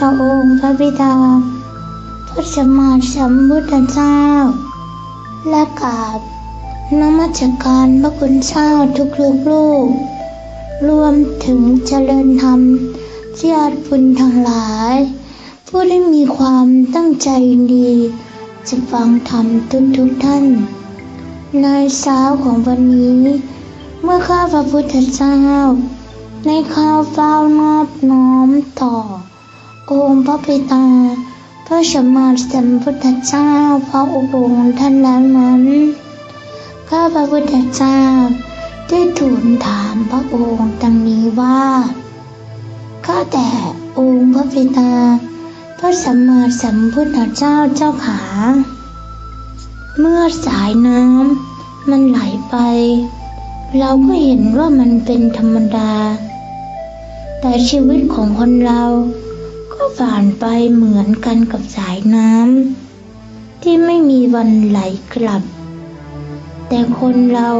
ต่อองค์พระบิดา พระสมมาสัมพุทธเจ้า และกราบนมัสการพระคุณเจ้าทุกลูกลูก รวมถึงเจริญธรรมญาติพุนทั้งหลาย ผู้ได้มีความตั้งใจดี จะฟังธรรมทุกทุกท่าน ในเช้าของวันนี้ เมื่อข้าพระพุทธเจ้าในข้าวเฝ้านอบน้อมต่อ องค์พระบิดาพระสมมาสัมพุทธเจ้าพระองค์ท่านแล้วนั้นข้าพระพุทธเจ้าได้ทูลถามพระองค์ดังนี้ว่า ข้าแต่องค์พระบิดาพระสัมมาสัมพุทธเจ้าเจ้าขา เมื่อสายน้ำมันไหลไป เราก็เห็นว่ามันเป็นธรรมดา แต่ชีวิตของคนเรา ก็ผ่านไปเหมือนกันกับสายน้ำที่ไม่มีวันไหลกลับ แต่คนเรา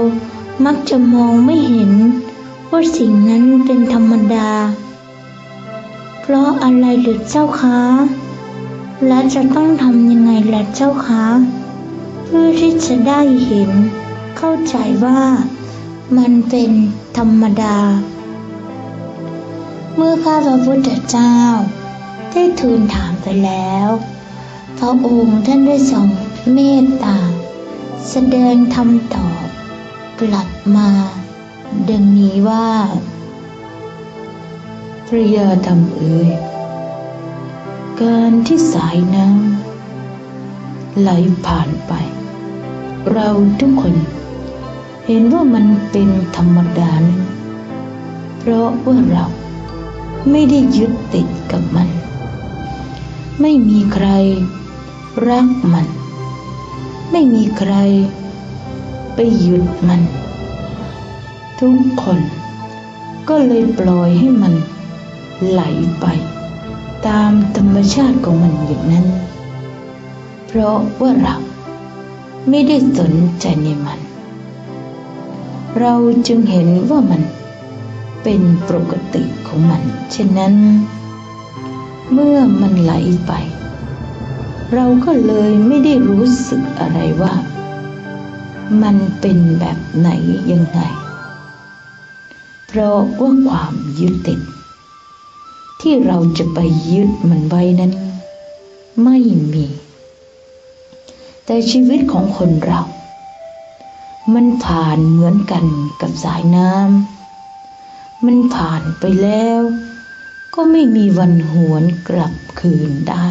มักจะมองไม่เห็นว่าสิ่งนั้นเป็นธรรมดา เพราะอะไรหรือเจ้าคะและจะต้องทำยังไงล่ะเจ้าคะเพื่อที่จะได้เห็น เข้าใจว่ามันเป็นธรรมดา เมื่อข้าพระพุทธเจ้า ได้ทูลถามไปแล้ว พระองค์ท่านได้ทรงเมตตา แสดงธรรมตอบกลับมา ดังนี้ว่า พระยาธรรมเอ๋ยการที่สายน้ำไหลผ่านไป เราทุกคนเห็นว่ามันเป็นธรรมดานั้นเพราะว่าเราไม่ได้ยึดติดกับมัน ไม่มีใคร รักมัน ไม่มีใคร ไปหยุดมัน ทุกคนก็เลยปล่อยให้มันไหลไป ตามธรรมชาติของมันอย่างนั้น เพราะว่าเราไม่ได้สนใจในมัน เราจึงเห็นว่ามันเป็นปกติของมัน เช่นนั้น เมื่อมันไหลไป เราก็เลยไม่ได้รู้สึกอะไรว่า มันเป็นแบบไหนยังไง เพราะว่าความยึดติด ที่เราจะไปยึดมันไว้นั้น ไม่มี แต่ชีวิตของคนเรา มันผ่านเหมือนกันกับสายน้ำมันผ่านไปแล้ว ก็ไม่มีวันหวนกลับคืนได้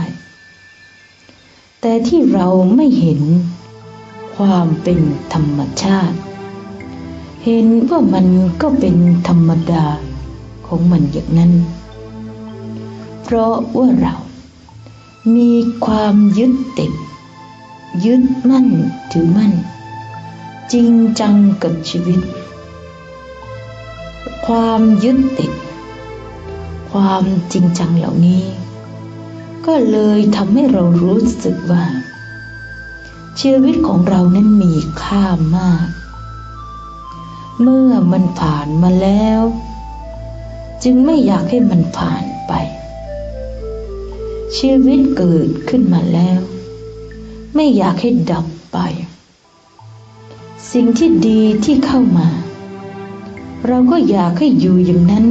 แต่ที่เราไม่เห็นความเป็นธรรมชาติ เห็นว่ามันก็เป็นธรรมดาของมันอย่างนั้น เพราะว่าเรามีความยึดติด ยึดมั่นถือมั่น จริงจังกับชีวิต ความยึดติด ความจริงจังเหล่านี้ ก็เลยทำให้เรารู้สึกว่า ชีวิตของเรานั้นมีค่ามาก เมื่อมันผ่านมาแล้ว จึงไม่อยากให้มันผ่านไป ชีวิตเกิดขึ้นมาแล้ว ไม่อยากให้ดับไป สิ่งที่ดีที่เข้ามาเราก็อยากให้อยู่อย่างนั้น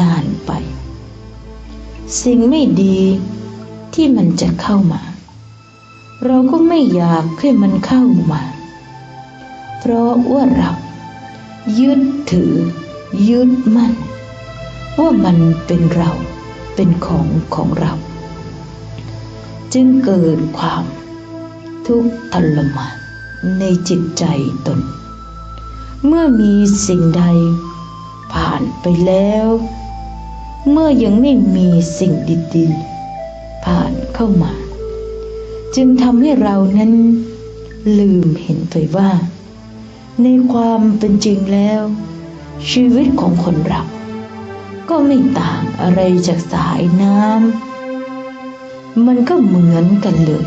นานๆไป สิ่งไม่ดีที่มันจะเข้ามา เราก็ไม่อยากให้มันเข้ามา เพราะว่าเรายึดถือ ยึดมั่น ว่ามันเป็นเราเป็นของของเรา จึงเกิดความทุกข์ทรมานในจิตใจตน เมื่อมีสิ่งใดผ่านไปแล้ว เมื่อยังไม่มีสิ่งดีๆ ผ่านเข้ามา จึงทำให้เรานั้นลืมเห็นไปว่า ในความเป็นจริงแล้ว ชีวิตของคนเรา ก็ไม่ต่างอะไรจากสายน้ำมันก็เหมือนกันเลย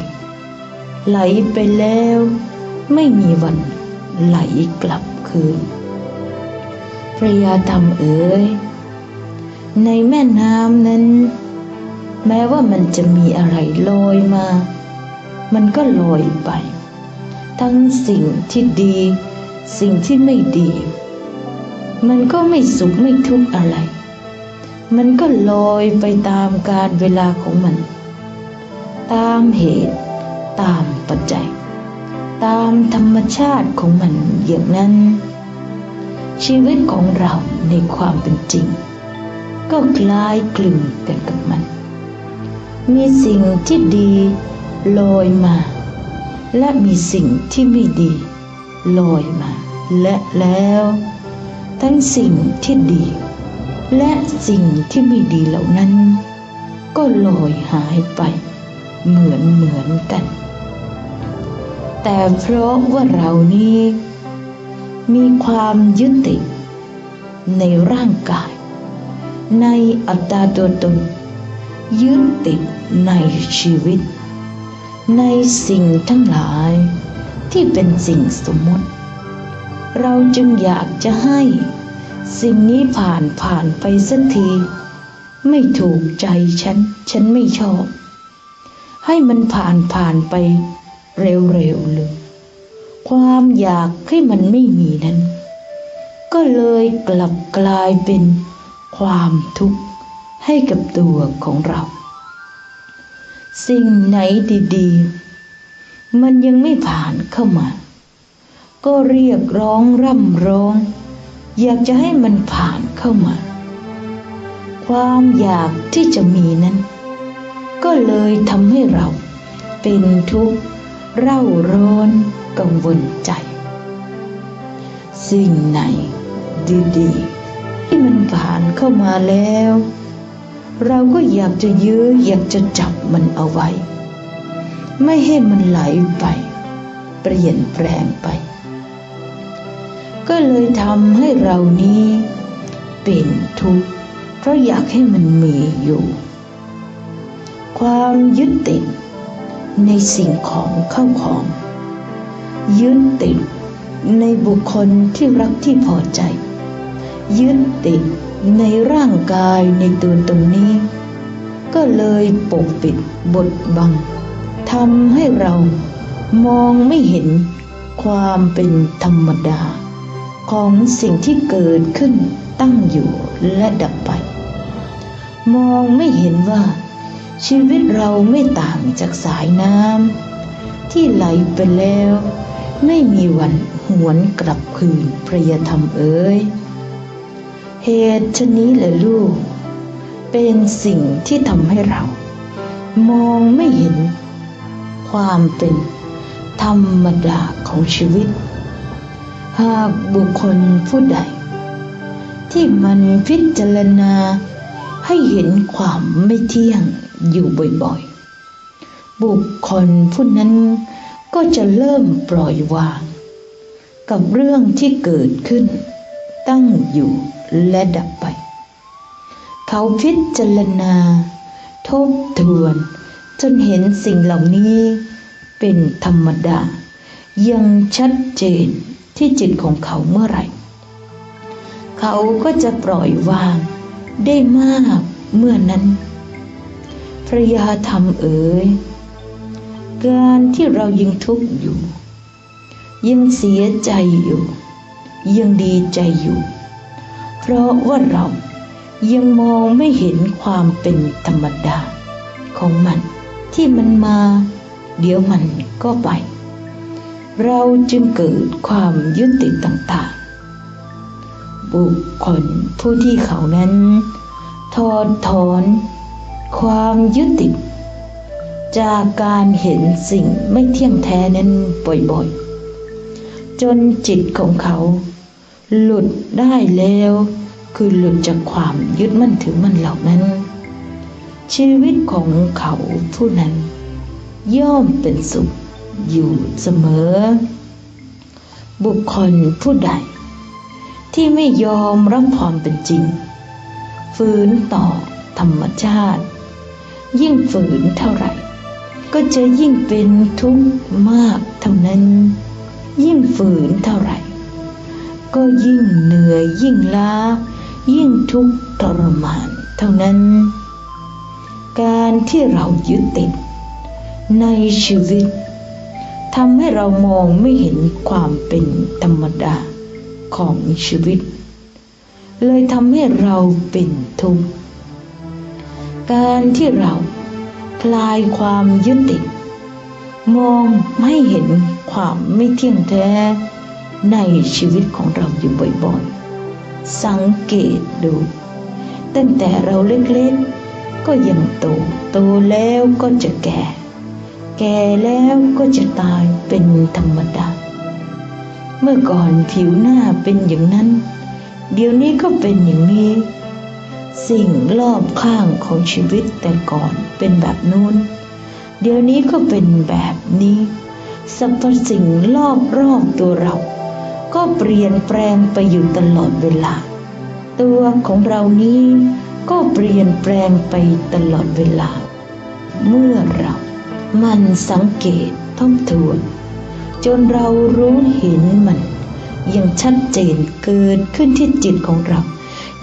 ไหลไปแล้วไม่มีวันไหลกลับคืนพระยาธรรมเอ๋ย ในแม่น้ำนั้น แม้ว่ามันจะมีอะไรลอยมา มันก็ลอยไป ทั้งสิ่งที่ดี สิ่งที่ไม่ดี มันก็ไม่สุขไม่ทุกข์อะไร มันก็ลอยไปตามกาลเวลาของมัน ตามเหตุ ตามปัจจัย ตามธรรมชาติของมันอย่างนั้นชีวิตของเราในความเป็นจริง ก็คล้ายคลึงกันกับมัน มีสิ่งที่ดีลอยมา และมีสิ่งที่ไม่ดีลอยมา และแล้ว ทั้งสิ่งที่ดี และสิ่งที่ไม่ดีเหล่านั้น ก็ลอยหายไป เหมือนเหมือนกัน แต่เพราะว่าเรานี้มีความยึดติดในร่างกาย ในอัตตาตัวตนยึดติดในชีวิต ในสิ่งทั้งหลายที่เป็นสิ่งสมมติ เราจึงอยากจะให้ สิ่งนี้ผ่านผ่านไปสักที ไม่ถูกใจฉัน ฉันไม่ชอบ ให้มันผ่านผ่านไปเร็วๆเลย ความอยากให้มันไม่มีนั้น ก็เลยกลับกลายเป็น ความทุกข์ให้กับตัวของเรา สิ่งไหนดีๆ มันยังไม่ผ่านเข้ามา ก็เรียกร้องร่ำร้อง อยากจะให้มันผ่านเข้ามา ความอยากที่จะมีนั้น ก็เลยทำให้เราเป็นทุกข์เร่าร้อนกังวลใจ สิ่งไหนดีๆ ที่มันผ่านเข้ามาแล้ว เราก็อยากจะยื้ออยากจะจับมันเอาไว้ ไม่ให้มันไหลไป เปลี่ยนแปลงไป ก็เลยทำให้เรานี้เป็นทุกข์เพราะอยากให้มันมีอยู่ ความยึดติดในสิ่งของเข้าของ ยึดติดในบุคคลที่รักที่พอใจ ยึดติดในร่างกายในตัวตรงนี้ ก็เลยปกปิดบดบังทำให้เรามองไม่เห็นความเป็นธรรมดา ของสิ่งที่เกิดขึ้นตั้งอยู่และดับไป มองไม่เห็นว่า ชีวิตเราไม่ต่างจากสายน้ำที่ไหลไปแล้ว ไม่มีวันหวนกลับคืนพระยธรรมเอ๋ย เหตุชนี้แหละลูก เป็นสิ่งที่ทำให้เรา มองไม่เห็น ความเป็นธรรมดาของชีวิต หากบุคคลผู้ใด ที่มันพิจารณาให้เห็นความไม่เที่ยงอยู่บ่อยๆ บุคคลผู้นั้นก็จะเริ่มปล่อยวาง กับเรื่องที่เกิดขึ้นตั้งอยู่ และดับไป เขาพิจารณา ทบทวน จนเห็นสิ่งเหล่านี้ เป็นธรรมดา ยังชัดเจนที่จิตของเขาเมื่อไหร่ เขาก็จะปล่อยวางได้มากเมื่อนั้น พระยาธรรมเอ๋ย การที่เรายังทุกข์อยู่ ยังเสียใจอยู่ ยังดีใจอยู่ เพราะว่าเรายังมองไม่เห็นความเป็นธรรมดา ของมันที่มันมา เดี๋ยวมันก็ไป เราจึงเกิดความยึดติดต่างๆ บุคคลผู้ที่เขานั้นถอดถอน ความยึดติด จากการเห็นสิ่งไม่เที่ยงแท้นั้นบ่อยๆ จนจิตของเขา หลุดได้แล้ว คือหลุดจากความยึดมั่นถือมั่นเหล่านั้น ชีวิตของเขาผู้นั้น ย่อมเป็นสุขอยู่เสมอ บุคคลผู้ใด ที่ไม่ยอมรับความเป็นจริง ฝืนต่อธรรมชาติ ยิ่งฝืนเท่าไหร่ ก็จะยิ่งเป็นทุกข์มากเท่านั้น ยิ่งฝืนเท่าไหร่ ก็ยิ่งเหนื่อยยิ่งล้า ยิ่งทุกข์ทรมาน เท่านั้น การที่เรายึดติด ในชีวิตทำให้เรามองไม่เห็นความเป็นธรรมดาของชีวิต เลยทำให้เราเป็นทุกข์การที่เราคลายความยึดติด มองไม่เห็นความไม่เที่ยงแท้ ในชีวิตของเราอยู่บ่อยๆ สังเกตดู ตั้งแต่เราเล็กๆ ก็ยังโต โตแล้วก็จะแก่ แก่แล้วก็จะตายเป็นธรรมดา เมื่อก่อนผิวหน้าเป็นอย่างนั้น เดี๋ยวนี้ก็เป็นอย่างนี้ สิ่งรอบข้างของชีวิตแต่ก่อนเป็นแบบนู้น เดี๋ยวนี้ก็เป็นแบบนี้สรรพสิ่งรอบรอบตัวเรา ก็เปลี่ยนแปลงไปอยู่ตลอดเวลา ตัวของเรานี้ก็เปลี่ยนแปลงไปตลอดเวลา เมื่อเรามันสังเกตทบทวน จนเรารู้เห็นมันยังชัดเจนเกิดขึ้นที่จิตของเรา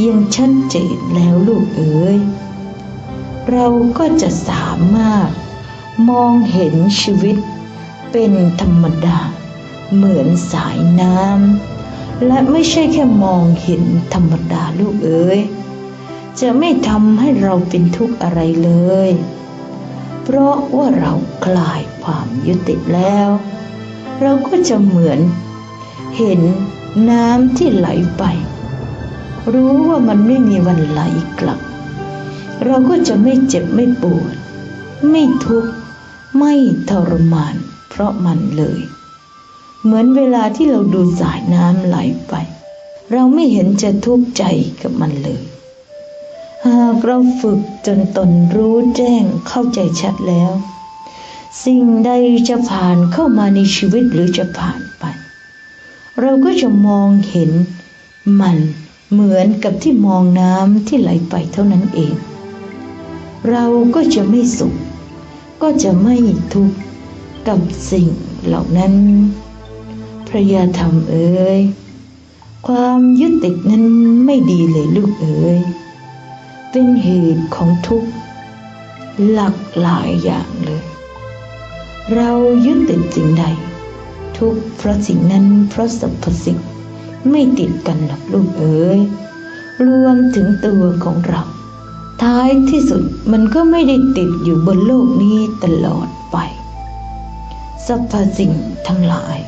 ยังชัดเจนแล้วลูกเอ๋ยเราก็จะสามารถมองเห็นชีวิตเป็นธรรมดา เหมือนสายน้ำและไม่ใช่แค่มองเห็นธรรมดาลูกเอ๋ยจะไม่ทำให้เราเป็นทุกข์อะไรเลย เพราะว่าเราคลายความยึดติดแล้ว เราก็จะเหมือน เห็นน้ำที่ไหลไป รู้ว่ามันไม่มีวันไหลกลับ เราก็จะไม่เจ็บไม่ปวด ไม่ทุกข์ ไม่ทรมาน เพราะมันเลย เหมือนเวลาที่เราดูสายน้ำไหลไป เราไม่เห็นจะทุกข์ใจกับมันเลย หากเราฝึกจนตนรู้แจ้งเข้าใจชัดแล้ว สิ่งใดจะผ่านเข้ามาในชีวิตหรือจะผ่านไป เราก็จะมองเห็นมันเหมือนกับที่มองน้ำที่ไหลไปเท่านั้นเอง เราก็จะไม่สุข ก็จะไม่ทุกข์กับสิ่งเหล่านั้น ระยาธรรมเอ๋ยความยึดติดนั้นไม่ดีเลยลูกเอ๋ยเป็นเหตุของทุกข์หลากหลายอย่างเลย เรายึดติดสิ่งใด ทุกเพราะสิ่งนั้นเพราะสรรพสิ่งไม่ติดกันหรอกลูกเอ๋ยรวมถึงตัวของเรา ท้ายที่สุดมันก็ไม่ได้ติดอยู่บนโลกนี้ตลอดไปสรรพสิ่งทั้งหลาย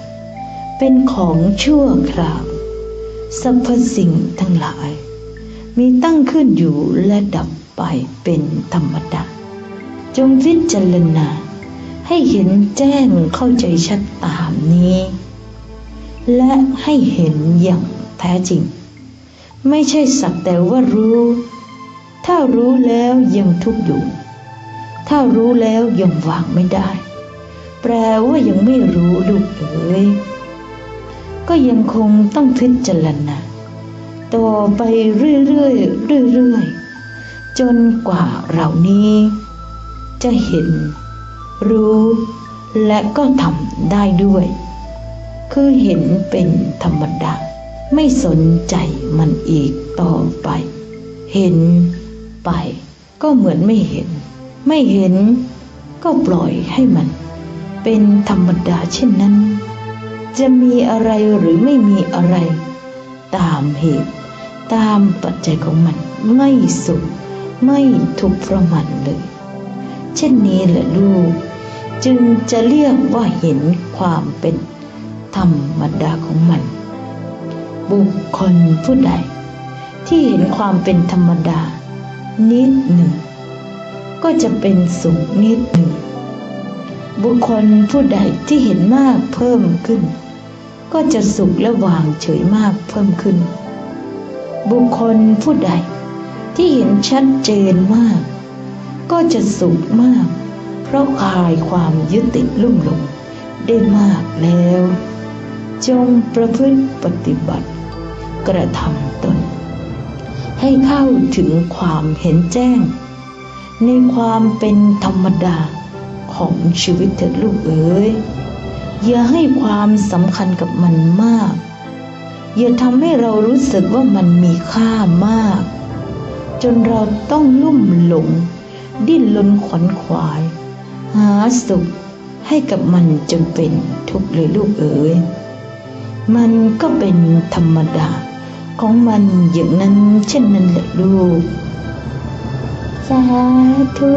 เป็นของชั่วคราวสรรพสิ่งทั้งหลาย มีตั้งขึ้นอยู่และดับไปเป็นธรรมดา จงพิจารณาให้เห็นแจ้งเข้าใจชัดตามนี้ และให้เห็นอย่างแท้จริง ไม่ใช่สักแต่ว่ารู้ ถ้ารู้แล้วยังทุกข์อยู่ ถ้ารู้แล้วยังวางไม่ได้ แปลว่ายังไม่รู้ลูกเอ๋ย ก็ยังคงต้องพิจารณาต่อไปเรื่อยๆเรื่อยๆจนกว่าเรานี้ จะเห็น รู้และก็ทำได้ด้วย คือเห็นเป็นธรรมดา ไม่สนใจมันอีกต่อไป เห็นไป ก็เหมือนไม่เห็น ไม่เห็นก็ปล่อยให้มัน เป็นธรรมดาเช่นนั้น จะมีอะไรหรือไม่มีอะไร ตามเหตุ ตามปัจจัยของมันไม่สุข ไม่ทุกข์เพราะมันเลย เช่นนี้แหละลูก จึงจะเรียกว่าเห็นความเป็นธรรมดาของมัน บุคคลผู้ใดที่เห็นความเป็นธรรมดา นิดหนึ่ง ก็จะเป็นสุขนิดหนึ่ง บุคคลผู้ใดที่เห็นมากเพิ่มขึ้น ก็จะสุขและวางเฉยมากเพิ่มขึ้น บุคคลผู้ใดที่เห็นชัดเจนมาก ก็จะสุขมาก เพราะคลายความยึดติดลุ่มหลงได้มากแล้ว จงประพฤติปฏิบัติ กระทำตน ให้เข้าถึงความเห็นแจ้ง ในความเป็นธรรมดาของชีวิตเถิดลูกเอ๋ย อย่าให้ความสำคัญกับมันมาก อย่าทำให้เรารู้สึกว่ามันมีค่ามาก จนเราต้องลุ่มหลง ดิ้นรนขวนขวาย หาสุขให้กับมันจนเป็นทุกข์เลยลูกเอ๋ยมันก็เป็นธรรมดา ของมันอย่างนั้นเช่นนั้นแหละลูกสาธุ